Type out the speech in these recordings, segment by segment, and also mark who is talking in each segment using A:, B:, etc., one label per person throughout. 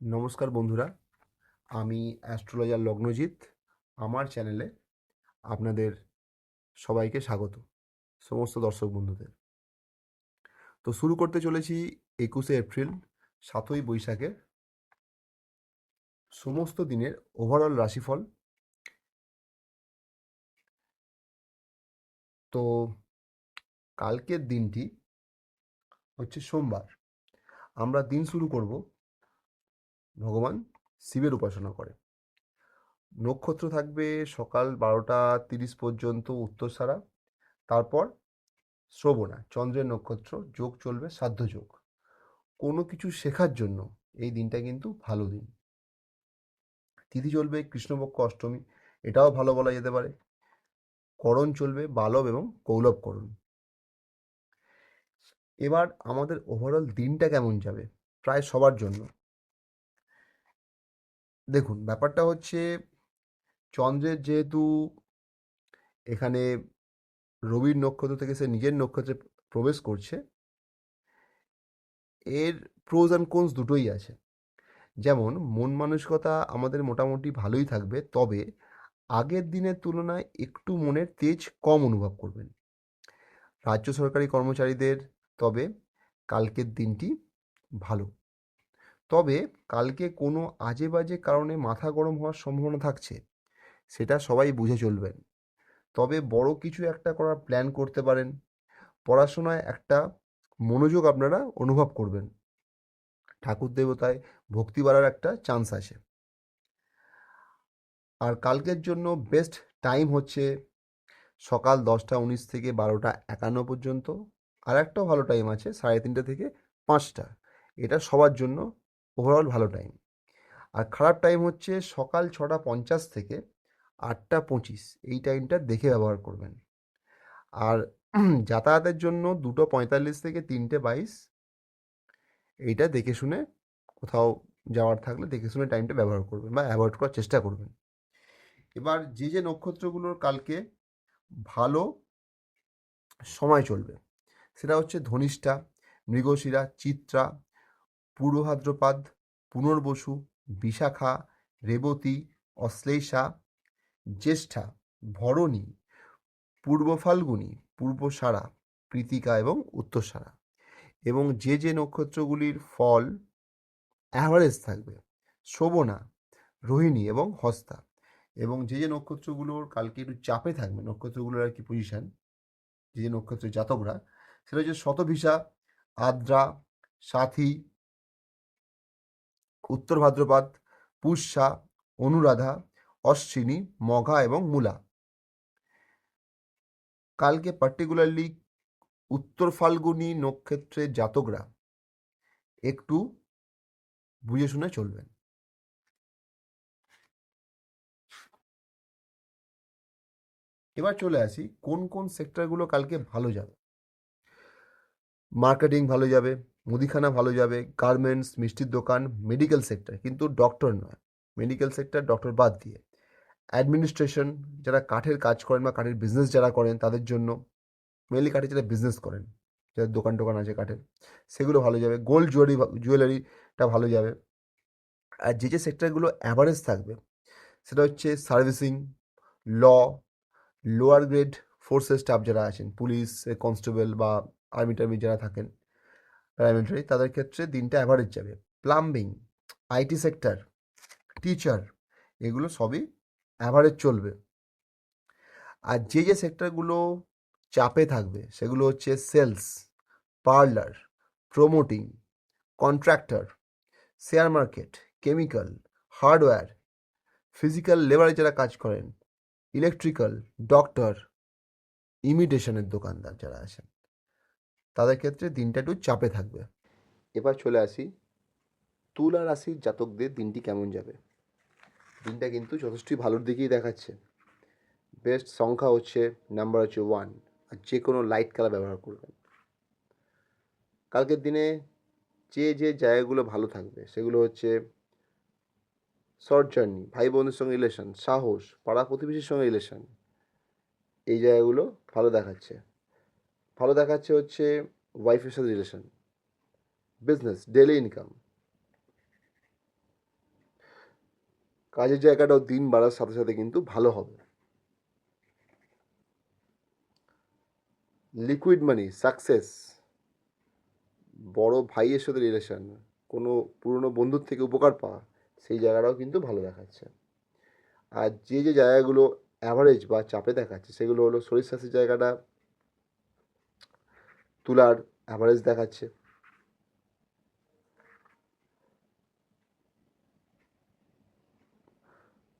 A: নমস্কার বন্ধুরা, আমি অ্যাস্ট্রোলজার লগ্নজিৎ, আমার চ্যানেলে আপনাদের সবাইকে স্বাগত, সমস্ত দর্শক বন্ধুদের। তো শুরু করতে চলেছি একুশে এপ্রিল, সাতই বৈশাখের সমস্ত দিনের ওভারঅল রাশিফল। তো কালকের দিনটি হচ্ছে সোমবার। আমরা দিন শুরু করব ভগবান শিবের উপাসনা করে। নক্ষত্র থাকবে সকাল বারোটা তিরিশ পর্যন্ত উত্তরসারা তারপর শ্রবণা, চন্দ্রের নক্ষত্র, যোগ চলবে, সাধ্য যোগ। কোনো কিছু শেখার জন্য এই দিনটা কিন্তু ভালো দিন। তিথি চলবে কৃষ্ণপক্ষ অষ্টমী, এটাও ভালো বলা যেতে পারে। করণ চলবে বালব এবং কৌলভ করণ এবার আমাদের ওভারঅল দিনটা কেমন যাবে? প্রায় সবার জন্য। দেখুন, ব্যাপারটা হচ্ছে চন্দ্রের যেহেতু এখানে রবির নক্ষত্র থেকে সে নিজের নক্ষত্রে প্রবেশ করছে, এর প্রোজ অ্যান্ড কোনস দুটোই আছে। যেমন, মন মানসিকতা আমাদের মোটামুটি ভালোই থাকবে, তবে আগের দিনের তুলনায় একটু মনের তেজ কম অনুভব করবেন। রাজ্য সরকারি কর্মচারীদের, তবে কালকের দিনটি ভালো। তবে কালকে কোনো আজে বাজে কারণে মাথা গরম হওয়ার সম্ভাবনা থাকছে, সেটা সবাই বুঝে চলবেন। তবে বড় কিছু একটা করার প্ল্যান করতে পারেন। পড়াশোনায় একটা মনোযোগ আপনারা অনুভব করবেন। ঠাকুর দেবতায় ভক্তি বাড়ার একটা চান্স আছে। আর কালকের জন্য বেস্ট টাইম হচ্ছে সকাল দশটা উনিশ থেকে বারোটা একান্ন পর্যন্ত। আর একটাও ভালো টাইম আছে সাড়ে তিনটে থেকে পাঁচটা। এটা সবার জন্য ওভারঅল ভালো টাইম আর খারাপ টাইম হচ্ছে সকাল ছটা পঞ্চাশ থেকে আটটা পঁচিশ। এই টাইমটা দেখে ব্যবহার করবেন। আর যাতায়াতের জন্য দুটো পঁয়তাল্লিশ থেকে তিনটে বাইশ। এইটা দেখে শুনে কোথাও যাওয়ার থাকলে দেখে শুনে টাইমটা ব্যবহার করবেন বা অ্যাভয়েড করার চেষ্টা করবেন। এবার যে যে নক্ষত্রগুলোর কালকে ভালো সময় চলবে, সেটা হচ্ছে ধনিষ্ঠা, মৃগশিরা, চিত্রা পূর্ব ভাদ্রপাদ পুনর্বসু, বিশাখা, রেবতী, অশ্লেষা, জ্যেষ্ঠা, ভরণী পূর্ব ফাল্গুনী পূর্বসারা, প্রীতিকা এবং উত্তরসারা। এবং যে যে নক্ষত্রগুলির ফল অ্যাভারেজ থাকবে, শোভনা, রোহিণী এবং হস্তা। এবং যে যে নক্ষত্রগুলোর কালকে একটু চাপে থাকবে, নক্ষত্রগুলোর আর কি পজিশান যে যে নক্ষত্রের জাতকরা, সেটা হচ্ছে শতভিসা, আদ্রা, সাথী উত্তর ভাদ্রপাত পুষ্যা, অনুরাধা, অশ্বিনী, মঘা এবং মূলা। কালকে পার্টিকুলারলি উত্তর ফাল্গুনী নক্ষত্রের জাতকরা একটু বুঝে শুনে চলবেন। এবার চলে আসি কোন কোন সেক্টরগুলো কালকে ভালো যাবে। মার্কেটিং ভালো যাবে, মুদিখানা ভালো যাবে, গার্মেন্টস, মিষ্টির দোকান, মেডিকেল সেক্টর, কিন্তু ডক্টর নয়। মেডিকেল সেক্টর ডক্টর বাদ দিয়ে। অ্যাডমিনিস্ট্রেশন, যারা কাঠের কাজ করেন বা কাঠের বিজনেস যারা করেন, তাদের জন্য মেনলি কাঠের যারা বিজনেস করেন, যাদের দোকান টোকান আছে কাঠের, সেগুলো ভালো যাবে। গোল্ড জুয়েলারি জুয়েলারিটা ভালো যাবে। আর যে যে সেক্টরগুলো অ্যাভারেজ থাকবে, সেটা হচ্ছে সার্ভিসিং ল লোয়ার গ্রেড ফোর্সের স্টাফ যারা আছেন পুলিশ কনস্টেবল বা আর্মি টার্মি যারা থাকেন প্যারামিলিটারি তাদের ক্ষেত্রে দিনটা অ্যাভারেজ যাবে। প্লাম্বিং আইটি সেক্টর টিচার এগুলো সবই অ্যাভারেজ চলবে। আর যে যে সেক্টরগুলো চাপে থাকবে, সেগুলো হচ্ছে sales parlour promoting contractor share market chemical hardware physical লেবারে যারা কাজ করেন ইলেকট্রিক্যাল ডক্টর ইমিটেশনের দোকানদার যারা আছেন। তাদের ক্ষেত্রে দিনটা একটু চাপে থাকবে। এবার চলে আসি। তুলা রাশির জাতকদের দিনটি কেমন যাবে? দিনটা কিন্তু যথেষ্টই ভালোর দিকেই দেখাচ্ছে। বেস্ট সংখ্যা হচ্ছে নাম্বার হচ্ছে ওয়ান আর যে কোনো লাইট কালার ব্যবহার করবেন। কালকের দিনে যে যে জায়গাগুলো ভালো থাকবে সেগুলো হচ্ছে শর্ট জার্নি ভাই বোনের সঙ্গে রিলেশন সাহস, পাড়া প্রতিবেশীর সঙ্গে রিলেশন এই জায়গাগুলো ভালো দেখাচ্ছে। ভালো দেখাচ্ছে হচ্ছে ওয়াইফের সাথে রিলেশন বিজনেস ডেলি ইনকাম কাজের জায়গাটাও দিন বাড়ার সাথে সাথে কিন্তু ভালো হবে। লিকুইড মানি সাকসেস বড় ভাইয়ের সাথে রিলেশন কোনো পুরনো বন্ধুর থেকে উপকার পাওয়া, সেই জায়গাটাও কিন্তু ভালো দেখাচ্ছে। আর যে যে জায়গাগুলো অ্যাভারেজ বা চাপে দেখাচ্ছে, সেগুলো হলো শরীর স্বাস্থ্যের জায়গাটা তুলার অ্যাভারেজ দেখাচ্ছে।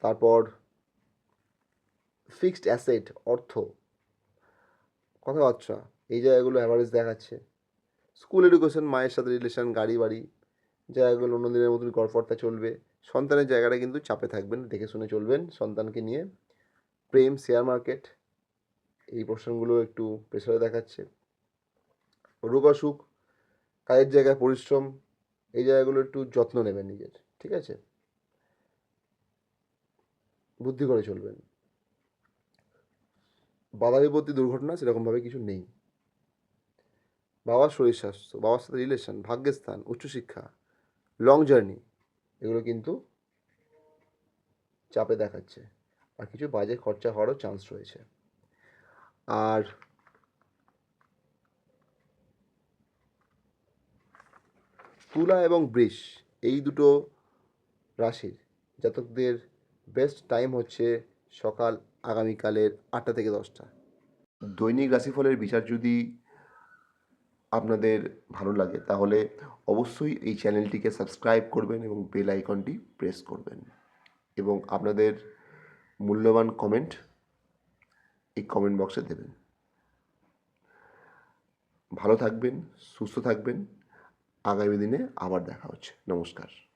A: তারপর ফিক্সড অ্যাসেট অর্থ। কথা কথাবার্তা এই জায়গাগুলো অ্যাভারেজ দেখাচ্ছে। স্কুল এডুকেশন মায়ের সাথে রিলেশন গাড়ি, বাড়ি, জায়গাগুলো অন্যদিনের মতন গড়পড়তা চলবে। সন্তানের জায়গাটা কিন্তু চাপে থাকবেন, দেখে শুনে চলবেন, সন্তানকে নিয়ে। প্রেম শেয়ার মার্কেট এই পোর্শনগুলো একটু প্রেশারে দেখাচ্ছে। রোগ অসুখ কাজের জায়গায় পরিশ্রম, এই জায়গাগুলো একটু যত্ন নেবেন নিজের, ঠিক আছে? বুদ্ধি করে চলবেন। বাধা বিপত্তি দুর্ঘটনা সেরকমভাবে কিছু নেই। বাবার শরীর স্বাস্থ্য, বাবার সাথে রিলেশন ভাগ্যের স্থান, উচ্চশিক্ষা লং জার্নি এগুলো কিন্তু চাপে দেখাচ্ছে। আর কিছু বাজে খরচা হওয়ারও চান্স রয়েছে। আর তুলা এবং বৃষ, এই দুটো রাশির জাতকদের বেস্ট টাইম হচ্ছে সকাল আগামীকালের আটটা থেকে দশটা। দৈনিক রাশিফলের বিচার যদি আপনাদের ভালো লাগে, তাহলে অবশ্যই এই চ্যানেলটিকে সাবস্ক্রাইব করবেন এবং বেল আইকনটি প্রেস করবেন। এবং আপনাদের মূল্যবান কমেন্ট এই কমেন্ট বক্সে দেবেন। ভালো থাকবেন, সুস্থ থাকবেন। আগামী দিনে আবার দেখা হচ্ছে। নমস্কার।